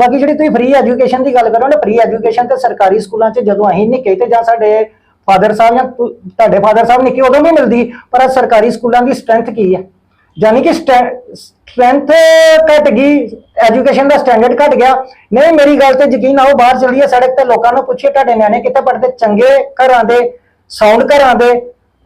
ਬਾਕੀ ਜਿਹੜੀ ਤੁਸੀਂ ਫ੍ਰੀ ਐਜੂਕੇਸ਼ਨ ਦੀ ਗੱਲ ਕਰੋ ਨਾ ਫ੍ਰੀ ਐਜੂਕੇਸ਼ਨ ਤੇ ਸਰਕਾਰੀ ਸਕੂਲਾਂ 'ਚ ਜਦੋਂ ਅਸੀਂ ਨਿੱਕੇ ਤੇ ਜਾਂ ਸਾਡੇ ਫਾਦਰ ਸਾਹਿਬ ਜਾਂ ਤੁਹਾਡੇ ਫਾਦਰ ਸਾਹਿਬ ਨਿੱਕੇ ਉਦੋਂ ਵੀ ਮਿਲਦੀ, ਪਰ ਸਰਕਾਰੀ ਸਕੂਲਾਂ ਦੀ ਸਟਰੈਂਥ ਕੀ ਹੈ? ਯਾਨੀ ਕਿ ਸਟਰੈਂਥ ਘਟ ਗਈ ਐਜੂਕੇਸ਼ਨ ਦਾ ਸਟੈਂਡਰਡ ਘਟ ਗਿਆ। ਨਹੀਂ, ਮੇਰੀ ਗੱਲ ਤੇ ਯਕੀਨ ਆਓ ਬਾਹਰ ਚੱਲੀਏ, ਸੜਕ ਤੇ ਲੋਕਾਂ ਨੂੰ ਪੁੱਛੀਏ, ਤੁਹਾਡੇ ਨਿਆਣੇ ਕਿੱਥੇ ਪੜ੍ਹਦੇ? ਚੰਗੇ ਘਰਾਂ ਦੇ ਸਾਊਂਡ ਘਰਾਂ ਦੇ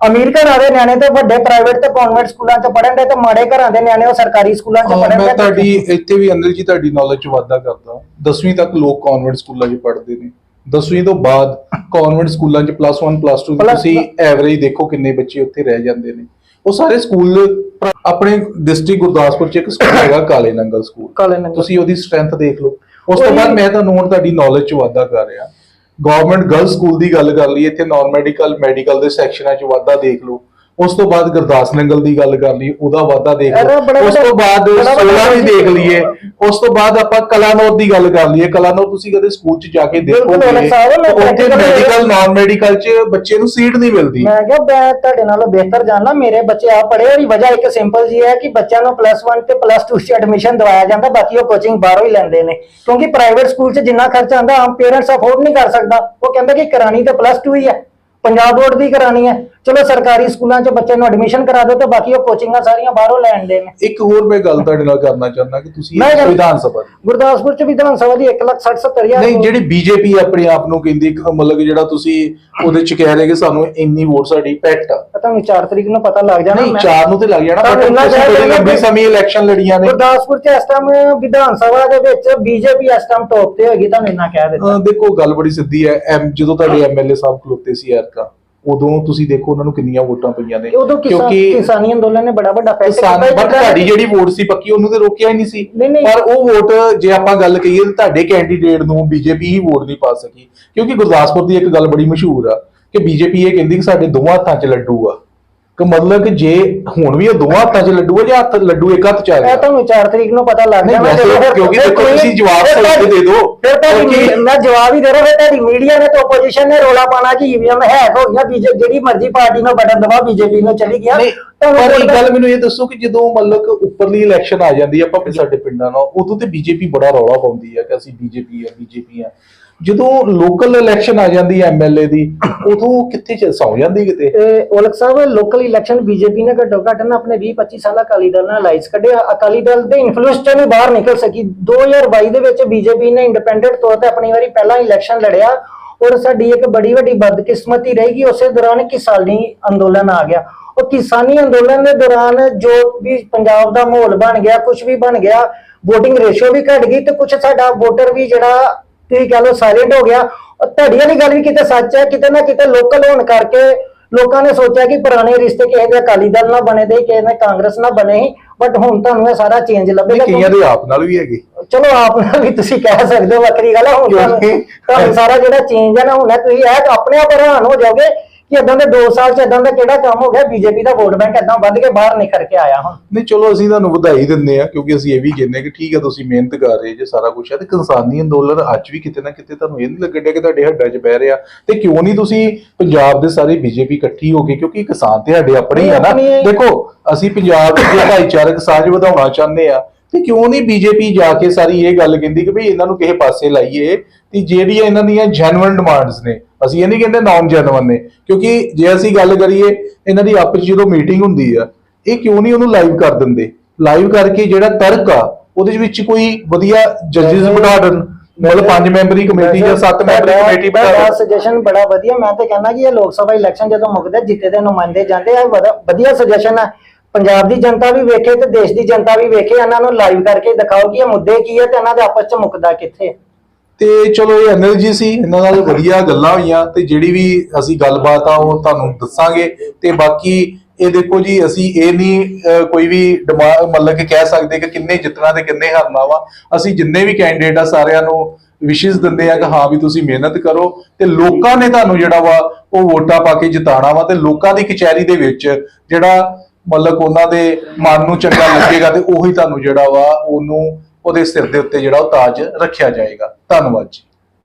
ਅਮੀਰ ਘਰਾਂ ਦੇ ਨਿਆਣੇ ਤੇ ਵੱਡੇ ਪ੍ਰਾਈਵੇਟ ਤੇ ਕਨਵੈਂਟ ਸਕੂਲਾਂ 'ਚ ਪੜ੍ਹਨ ਦੇ ਤੇ ਮਾੜੇ ਘਰਾਂ ਦੇ ਨਿਆਣੇ ਉਹ ਸਰਕਾਰੀ ਸਕੂਲਾਂ 'ਚ ਹਾਂ, ਪੜ੍ਹਨ ਮੈਂ ਦੇ ਤੁਹਾਡੀ ਇੱਥੇ ਵੀ ਅਨਿਲ ਜੀ ਤੁਹਾਡੀ ਨੌਲੇਜ ਚ ਵਾਧਾ ਕਰਦਾ। 10ਵੀਂ ਤੱਕ ਲੋਕ ਕਨਵੈਂਟ ਸਕੂਲਾਂ 'ਚ ਪੜ੍ਹਦੇ ਨੇ। 10ਵੀਂ ਤੋਂ ਬਾਅਦ ਕਨਵੈਂਟ ਸਕੂਲਾਂ 'ਚ ਪਲੱਸ 1 ਪਲੱਸ 2 Plus- ਤੁਸੀਂ ਐਵਰੇਜ ਦੇਖੋ ਕਿੰਨੇ ਬੱਚੇ ਉੱਥੇ ਰਹਿ ਜਾਂਦੇ ਨੇ। ਉਹ ਸਾਰੇ ਸਕੂਲ ਪ੍ਰ- ਆਪਣੇ ਡਿਸਟ੍ਰਿਕਟ ਗੁਰਦਾਸਪੁਰ 'ਚ ਇੱਕ ਸਕੂਲ ਹੈਗਾ ਕਾਲੇ ਨੰਗਲ ਸਕੂਲ। ਕਾਲੇ ਨੰਗਲ। ਤੁਸੀਂ ਉਹਦੀ ਸਟਰੈਂਥ ਦੇਖ ਲਓ। ਉਸ ਤੋਂ ਉਹੀ- ਬਾਅਦ ਮੈਂ ਤੁਹਾਨੂੰ ਹੁਣ ਤੁਹਾਡੀ ਨੌਲੇਜ 'ਚ ਵਾਧਾ ਕਰ ਰਿਹਾ। ਗਵਰਨਮੈਂਟ ਗਰਲ ਸਕੂਲ ਦੀ ਗੱਲ ਕਰ ਲਈਏ, ਇੱਥੇ ਨਾਨ ਮੈਡੀਕਲ ਮੈਡੀਕਲ ਦੇ ਸੈਕਸ਼ਨਾਂ 'ਚ ਵਾਧਾ ਦੇਖ ਲਓ। ਉਸ ਤੋਂ ਬਾਅਦ ਗੁਰਦਾਸ ਨੰਗਲ ਦੀ ਗੱਲ ਕਰ ਲਈ ਉਹਦਾ ਵਾਧਾ ਦੇਖ ਲਓ। ਉਸ ਤੋਂ ਬਾਅਦ ਬੜਾ ਵੱਡਾ 16 ਵੀ ਦੇਖ। ਲਈਏ। ਉਸ ਤੋਂ ਬਾਅਦ ਆਪਾਂ ਕਲਾਨੌਰ ਦੀ ਗੱਲ ਕਰ ਲਈਏ। ਕਲਾਨੌਰ ਤੁਸੀਂ ਕਦੇ ਸਕੂਲ 'ਚ ਜਾ ਕੇ ਦੇਖੋਗੇ। ਉੱਥੇ ਮੈਡੀਕਲ ਨਾਨ ਮੈਡੀਕਲ 'ਚ ਬੱਚੇ ਨੂੰ ਸੀਟ ਨਹੀਂ ਮਿਲਦੀ। ਮੈਂ ਕਿਹਾ ਮੈਂ ਤੁਹਾਡੇ ਨਾਲੋਂ ਬਿਹਤਰ ਜਾਣਦਾ ਮੇਰੇ ਬੱਚੇ ਆ ਪੜ੍ਹੇ ਉਹਦੀ ਵਜ੍ਹਾ ਇੱਕ ਸਿੰਪਲ ਜੀ ਹੈ ਕਿ ਬੱਚਿਆਂ ਨੂੰ ਪਲੱਸ 1 ਤੇ ਪਲੱਸ 2 'ਚ ਐਡਮਿਸ਼ਨ ਦਵਾਇਆ ਜਾਂਦਾ ਬਾਕੀ ਉਹ ਕੋਚਿੰਗ ਬਾਹਰੋਂ ਹੀ ਲੈਂਦੇ ਨੇ। ਕਿਉਂਕਿ ਪ੍ਰਾਈਵੇਟ ਸਕੂਲ 'ਚ ਜਿੰਨਾ ਖਰਚਾ ਆਉਂਦਾ ਆਮ ਪੇਰੈਂਟਸ ਅਫੋਰਡ ਨਹੀਂ ਕਰ ਸਕਦਾ। ਉਹ ਕਹਿੰਦਾ ਕਿ ਕਰਾਣੀ ਤੇ ਪਲੱਸ 2 ਹੀ ਹੈ। ਪੰਜਾਬ ਬੋਰਡ ਦੀ ਕਰਾਣੀ ਹੈ। ਚਲੋ ਸਰਕਾਰੀ ਸਕੂਲਾਂ 'ਚ ਬੱਚੇ ਨੂੰ ਐਡਮਿਸ਼ਨ ਕਰਾ ਦਿਓ ਤੇ ਬਾਕੀ ਉਹ ਕੋਚਿੰਗਾਂ ਸਾਰੀਆਂ ਬਾਹਰੋਂ ਲੈਣ ਦੇ ਨੇ। ਇੱਕ ਹੋਰ ਮੈਂ ਗੱਲ ਤੁਹਾਡੇ ਨਾਲ ਕਰਨਾ ਚਾਹੁੰਦਾ ਕਿ ਤੁਸੀਂ ਮੈਂ ਗੱਲ- ਵਿਧਾਨ ਸਭਾ ਦੀ। ਗੁਰਦਾਸਪੁਰ 'ਚ ਵਿਧਾਨ ਸਭਾ ਦੀ 1 ਲੱਖ 60 70 ਹਜ਼ਾਰ ਨਹੀਂ ਜਿਹੜੀ ਬੀਜੇਪੀ ਆਪਣੇ ਆਪ ਨੂੰ ਕਹਿੰਦੀ ਕਿ ਮਤਲਬ ਕਿ ਜਿਹੜਾ ਤੁਸੀਂ ਉਹਦੇ ਚ ਕਹਿ ਰਹੇ ਕਿ ਸਾਨੂੰ ਇੰਨੀ ਵੋਟ ਸਾਡੀ ਪੈਟ ਆ। ਤੁਹਾਨੂੰ 4 ਤਰੀਕ ਨੂੰ ਪਤਾ ਲੱਗ ਜਾਣਾ ਨਹੀਂ ਮੈਂ- ਚਾਰ ਨੂੰ ਤੇ ਲੱਗ ਜਾਣਾ ਤੁਹਾਨੂੰ ਪਰ ਇੰਨਾ ਤੁਸੀਂ ਕਹਿ ਬੜੀ ਦੇਣਾ ਲੰਬੀ ਕਿ- ਸਮੇਂ ਇਲੈਕਸ਼ਨ ਲੜੀਆਂ ਨੇ। ਗੁਰਦਾਸਪੁਰ 'ਚ ਇਸ ਟਾਈਮ ਵਿਧਾਨ ਸਭਾ ਦੇ ਵਿੱਚ ਬੀਜੇਪੀ ਇਸ ਟਾਈਮ ਟੌਪ ਤੇ ਹੋਏਗੀ ਤੁਹਾਨੂੰ ਇੰਨਾ ਕਹਿ ਦਿੱਤਾ। ਅਹ ਦੇਖੋ ਗੱਲ ਬੜੀ ਸਿੱਧੀ ਹੈ ਐਮ ਜਦੋਂ ਤੁਹਾਡੇ ਐਮਐਲਏ ਸਾਹਿਬ ਖਲੋਤੇ ਸੀ ਐਰਕਾ ਉਦੋਂ ਤੁਸੀਂ ਦੇਖੋ ਉਹਨਾਂ ਨੂੰ ਕਿੰਨੀਆਂ ਵੋਟਾਂ ਪਈਆਂ ਨੇ। ਉਦੋਂ ਕਿਸਾਨ ਕਿਸਾਨੀ ਅੰਦੋਲਨ ਨੇ ਬੜਾ ਵੱਡਾ ਫੈਸਲਾ ਕਿਸਾਨ ਬਟ ਤੁਹਾਡੀ ਜਿਹੜੀ ਵੋਟ ਸੀ ਪੱਕੀ ਉਹਨੂੰ ਤੇ ਰੋਕਿਆ ਹੀ ਨਹੀਂ ਸੀ। ਪਰ ਉਹ ਵੋਟ ਜੇ ਆਪਾਂ ਗੱਲ ਕਰੀਏ ਤਾਂ ਤੁਹਾਡੇ ਕੈਂਡੀਡੇਟ ਨੂੰ ਬੀਜੇਪੀ ਹੀ ਵੋਟ ਨਹੀਂ ਪਾ ਸਕੀ। ਕਿਉਂਕਿ ਗੁਰਦਾਸਪੁਰ ਦੀ ਇੱਕ ਗੱਲ ਬੜੀ ਮਸ਼ਹੂਰ ਆ ਕਿ ਬੀਜੇਪੀ ਇਹ ਕਹਿੰਦੀ ਕਿ ਸਾਡੇ ਦੋਵਾਂ ਹੱਥਾਂ 'ਚ ਲੱਡੂ ਆ। ਕਿ ਮਤਲਬ ਕਿ ਜੇ ਹੁਣ ਵੀ ਇਹ ਦੋਵਾਂ ਹੱਥਾਂ 'ਚ ਲੱਡੂ ਆ ਜਾਂ ਹੱਥ ਲੱਡੂ ਇੱਕ ਹੱਥ 'ਚ ਆ ਇਹ ਤੁਹਾਨੂੰ 4 ਤਰੀਕ ਨੂੰ ਪਤਾ ਲੱਗ ਨਹੀਂ, ਜਾਣਾ ਵੈਸੇ ਕਿਉਂਕਿ ਦੇਖੋ ਤੁਸੀਂ ਜਵਾਬ ਫਿਰ ਸਹੀ ਦੇ ਦਿਓ। ਫਿਰ ਤੁਹਾਡੀ ਕਿਉਂਕਿ- ਮੈਂ ਜਵਾਬ ਹੀ ਦੇ ਰਿਹਾ ਫਿਰ ਤੁਹਾਡੀ ਮੀਡੀਆ ਨੇ ਤੇ ਆਪੋਜੀਸ਼ਨ ਨੇ ਰੋਲਾ ਪਾਣਾ ਕਿ ਈਵੀਐਮ ਹੈਕ ਹੋ ਗਿਆ ਬੀਜੇ ਜਿਹੜੀ ਮਰਜ਼ੀ ਪਾਰਟੀ ਨੂੰ ਬਟਨ ਦਬਾ ਬੀਜੇਪੀ ਨੂੰ ਚਲੀ ਗਿਆ। ਨਹੀਂ ਪਰ ਇੱਕ ਗੱਲ ਮੈਨੂੰ ਇਹ ਦੱਸੋ ਕਿ ਜਦੋਂ ਮਤਲਬ ਕਿ ਉੱਪਰਲੀ ਇਲੈਕਸ਼ਨ ਆ ਜਾਂਦੀ ਹੈ ਆਪਾਂ ਸਾਡੇ ਪਿੰਡਾਂ ਨਾਲ ਉਦੋਂ ਤੇ ਬੀਜੇਪੀ ਬੜਾ ਰੌਲਾ ਪਾਉਂਦੀ ਹੈ ਕਿ ਅਸੀਂ ਬੀਜੇਪੀ ਆ ਬੀਜੇਪੀ ਆ। ਜਦੋਂ ਲੋਕਲ ਇਲੈਕਸ਼ਨ ਆ ਜਾਂਦੀ ਹੈ ਐਮਐਲਏ ਦੀ, ਉਦੋਂ ਕਿੱਥੇ ਚ ਸੌ ਜਾਂਦੀ ਕਿਤੇ? ਔਲਖ ਸਾਹਿਬ ਲੋਕਲ ਇਲੈਕਸ਼ਨ ਬੀਜੇਪੀ ਨੇ ਘੱਟੋ ਘੱਟ ਨਾ ਆਪਣੇ 20 25 ਸਾਲ ਅਕਾਲੀ ਦਲ ਨਾਲ ਅਲਾਈਸ ਕੱਢਿਆ। ਅਕਾਲੀ ਦਲ ਦੇ ਇਨਫਲੂਐਂਸ ਤੋਂ ਵੀ ਬਾਹਰ ਨਿਕਲ ਸਕੀ। 2022 ਦੇ ਵਿੱਚ ਬੀਜੇਪੀ ਨੇ ਇੰਡੀਪੈਂਡੈਂਟ ਤੌਰ ਤੇ ਆਪਣੀ ਵਾਰੀ ਪਹਿਲਾ ਇਲੈਕਸ਼ਨ ਲੜਿਆ ਔਰ ਸਾਡੀ ਇੱਕ ਬੜੀ ਵੱਡੀ ਬਦਕਿਸਮਤੀ ਰਹੇਗੀ ਉਸੇ ਦੌਰਾਨ ਕਿਸਾਨੀ ਅੰਦੋਲਨ ਆ ਗਿਆ। ਉਹ ਕਿਸਾਨੀ ਅੰਦੋਲਨ ਦੇ ਦੌਰਾਨ ਜੋ ਵੀ ਪੰਜਾਬ ਦਾ ਮਾਹੌਲ ਬਣ ਗਿਆ ਕੁਝ ਵੀ ਬਣ ਗਿਆ, VOTING ਰੇਸ਼ੋ ਵੀ ਘਟ ਗਈ ਤੇ ਕੁਝ ਸਾਡਾ ਵੋਟਰ ਵੀ ਜਿਹੜਾ ਤੁਸੀਂ ਕਹ ਲਓ ਸਾਇਲੈਂਟ ਹੋ ਗਿਆ? ਤੁਹਾਡੀ ਵਾਲੀ ਗੱਲ ਵੀ ਕਿਤੇ ਸੱਚ ਹੈ ਕਿਤੇ ਨਾ ਕਿਤੇ ਲੋਕਲ ਹੋਣ ਕਰਕੇ ਲੋਕਾਂ ਨੇ ਸੋਚਿਆ ਕਿ ਪੁਰਾਣੇ ਰਿਸ਼ਤੇ ਕਿਸੇ ਦੇ ਅਕਾਲੀ ਦਲ ਨਾਲ ਬਣੇ ਦੇ ਕਿਸੇ ਨੇ ਕਾਂਗਰਸ ਨਾਲ ਬਣੇ ਸੀ ਬਟ ਹੁਣ ਤੁਹਾਨੂੰ ਇਹ ਸਾਰਾ ਚੇਂਜ ਲੱਭੇਗਾ ਕਈਆਂ ਦੇ ਆਪ ਨਾਲ ਵੀ ਹੈਗੇ। ਚਲੋ ਆਪ ਨਾਲ ਵੀ ਤੁਸੀਂ ਕਹਿ ਸਕਦੇ ਹੋ ਵੱਖਰੀ ਗੱਲ ਹੈ ਹੁਣ ਤੁਹਾਨੂੰ ਸਾਰਾ ਜਿਹੜਾ ਚੇਂਜ ਹੈ ਨਾ ਹੁਣ ਤੁਸੀਂ ਇਹ ਆਪਣੇ ਆਪ ਹੈਰਾਨ ਹੋ ਜਾਓਗੇ ਕਿ ਇਦਾਂ ਦੇ 2 ਸਾਲ ਚ ਇਦਾਂ ਦਾ ਕਿਹੜਾ ਕੰਮ ਹੋ ਗਿਆ? ਬੀਜੇਪੀ ਦਾ ਵੋਟ ਬੈਂਕ ਇਦਾਂ ਵੱਧ ਕੇ ਬਾਹਰ ਨਿਖਰ ਕੇ ਆਇਆ ਹੁਣ। ਨਹੀਂ ਚਲੋ ਅਸੀਂ ਤੁਹਾਨੂੰ ਵਧਾਈ ਦਿੰਦੇ ਆ ਕਿਉਂਕਿ ਅਸੀਂ ਇਹ ਵੀ ਕਹਿੰਦੇ ਕਿ ਠੀਕ ਹੈ ਤੁਸੀਂ ਮਿਹਨਤ ਕਰ ਰਹੇ ਜੇ ਸਾਰਾ ਕੁਝ ਹੈ ਤੇ ਕਿਸਾਨੀ ਅੰਦੋਲਨ ਅੱਜ ਵੀ ਕਿਤੇ ਨਾ ਕਿਤੇ ਤੁਹਾਨੂੰ ਇਹ ਨਹੀਂ ਲੱਗਣ ਕਿ ਤੁਹਾਡੇ ਹੱਡਾਂ 'ਚ ਬਹਿ ਰਿਹਾ। ਤੇ ਕਿਉਂ ਨਹੀਂ ਤੁਸੀਂ ਪੰਜਾਬ ਦੇ ਸਾਰੇ ਬੀਜੇਪੀ ਇਕੱਠੀ ਹੋ ਕੇ ਕਿਉਂਕਿ ਕਿਸਾਨ ਤੇ ਸਾਡੇ ਆਪਣੇ ਹੀ ਆ ਨਾ। ਦੇਖੋ ਅਸੀਂ ਪੰਜਾਬ ਦੇ ਭਾਈਚਾਰਕ ਸਾਂਝ ਵਧਾਉਣਾ ਚਾਹੁੰਦੇ ਆ ਤੇ ਕਿਉਂ ਨਹੀਂ ਬੀਜੇਪੀ ਜਾ ਕੇ ਸਾਰੀ ਇਹ ਗੱਲ ਕਹਿੰਦੀ ਕਿ ਭਈ ਇਹਨਾਂ ਨੂੰ ਕਿਸੇ ਪਾਸੇ ਲਾਈਏ? ਤੇ ਜਿਹੜੀਆਂ ਇਹਨਾਂ ਦੀਆਂ ਜੈਨੂਇਨ ਡਿਮਾਂਡਸ ਨੇ ਅਸੀਂ ਇਹ ਨਹੀਂ ਕਹਿੰਦੇ ਨਾਨ ਜੈਨੂਇਨ ਨੇ ਕਿਉਂਕਿ ਜੇ ਅਸੀਂ ਗੱਲ ਕਰੀਏ ਇਹਨਾਂ ਦੀ ਆਪਸ ਜਦੋਂ ਮੀਟਿੰਗ ਹੁੰਦੀ ਆ ਇਹ ਕਿਉਂ ਨਹੀਂ ਉਹਨੂੰ ਲਾਈਵ ਕਰ ਦਿੰਦੇ? ਲਾਈਵ ਕਰਕੇ ਜਿਹੜਾ ਤਰਕ ਆ ਉਹਦੇ ਵਿੱਚ ਕੋਈ ਵਧੀਆ ਜੱਜਸ ਬਿਠਾ ਦੇਣ ਮਤਲਬ ਪੰਜ ਮੈਂਬਰੀ ਕਮੇਟੀ ਜਾਂ ਸੱਤ ਮੈਂਬਰੀ ਕਮੇਟੀ ਬੜਾ ਦੇਣ। ਸੁਜੈਸ਼ਨ ਬੜਾ ਵਧੀਆ ਮੈਂ ਤੇ ਕਹਿੰਦਾ ਕਿ ਇਹ ਲੋਕ ਸਭਾ ਇਲੈਕਸ਼ਨ ਜਦੋਂ ਮੁੱਕਦੇ ਜਿੱਤੇ ਦੇ ਨੁਮਾਇੰਦੇ ਜਾਂਦੇ ਆ ਵਧ- ਵਧੀਆ ਸੁਜੈਸ਼ਨ ਹੈ ਪੰਜਾਬ ਦੀ ਜਨਤਾ ਵੀ ਵੇਖੇ ਤੇ ਦੇਸ਼ ਦੀ ਜਨਤਾ ਵੀ ਵੇਖੇ ਇਹਨਾਂ ਨੂੰ ਲਾਈਵ ਕਰਕੇ ਦਿਖਾਓ ਕਿ ਇਹ ਮੁੱਦੇ ਕੀ ਹੈ ਤੇ ਇਹਨਾਂ ਦੇ ਆਪਸ ਚ ਮੁੱਕਦਾ ਕਿੱਥੇ ਹੈ। ਤੇ ਚਲੋ ਇਹ ਅਨਿਲ ਜੀ ਸੀ, ਇਹਨਾਂ ਨਾਲ ਵਧੀਆ ਗੱਲਾਂ ਹੋਈਆਂ ਤੇ ਜਿਹੜੀ ਵੀ ਅਸੀਂ ਗੱਲਬਾਤ ਆ ਉਹ ਤੁਹਾਨੂੰ ਦੱਸਾਂਗੇ ਤੇ ਬਾਕੀ ਇਹ ਦੇਖੋ ਜੀ, ਅਸੀਂ ਇਹ ਨਹੀਂ ਕੋਈ ਵੀ ਮਤਲਬ ਕਿ ਕਹਿ ਸਕਦੇ ਕਿ ਕਿੰਨੇ ਜਿੱਤਣਾ ਤੇ ਕਿੰਨੇ ਹਾਰਨਾ ਵਾ। ਅਸੀਂ ਜਿੰਨੇ ਵੀ ਕੈਂਡੀਡੇਟ ਆ ਸਾਰਿਆਂ ਨੂੰ ਵਿਸ਼ੇਸ ਦਿੰਦੇ ਆ ਕਿ ਹਾਂ ਵੀ ਤੁਸੀਂ ਮਿਹਨਤ ਕਰੋ ਤੇ ਲੋਕਾਂ ਨੇ ਤੁਹਾਨੂੰ ਜਿਹੜਾ ਵਾ ਉਹ ਵੋਟਾਂ ਪਾ ਕੇ ਜਿਤਾਣਾ ਵਾ ਤੇ ਲੋਕਾਂ ਦੀ ਕਚਹਿਰੀ ਦੇ ਵਿੱਚ ਜਿਹੜਾ ਮਤਲਬ ਉਹਨਾਂ ਦੇ ਮਨ ਨੂੰ ਚੰਗਾ ਲੱਗੇਗਾ ਤੇ ਉਹੀ ਤੁਹਾਨੂੰ ਜਿਹੜਾ ਵਾ ਉਹਨੂੰ ਉਹਦੇ ਸਿਰ ਦੇ ਉੱਤੇ ਜਿਹੜਾ ਉਹ ਤਾਜ ਰੱਖਿਆ ਜਾਏਗਾ। ਧੰਨਵਾਦ ਜੀ।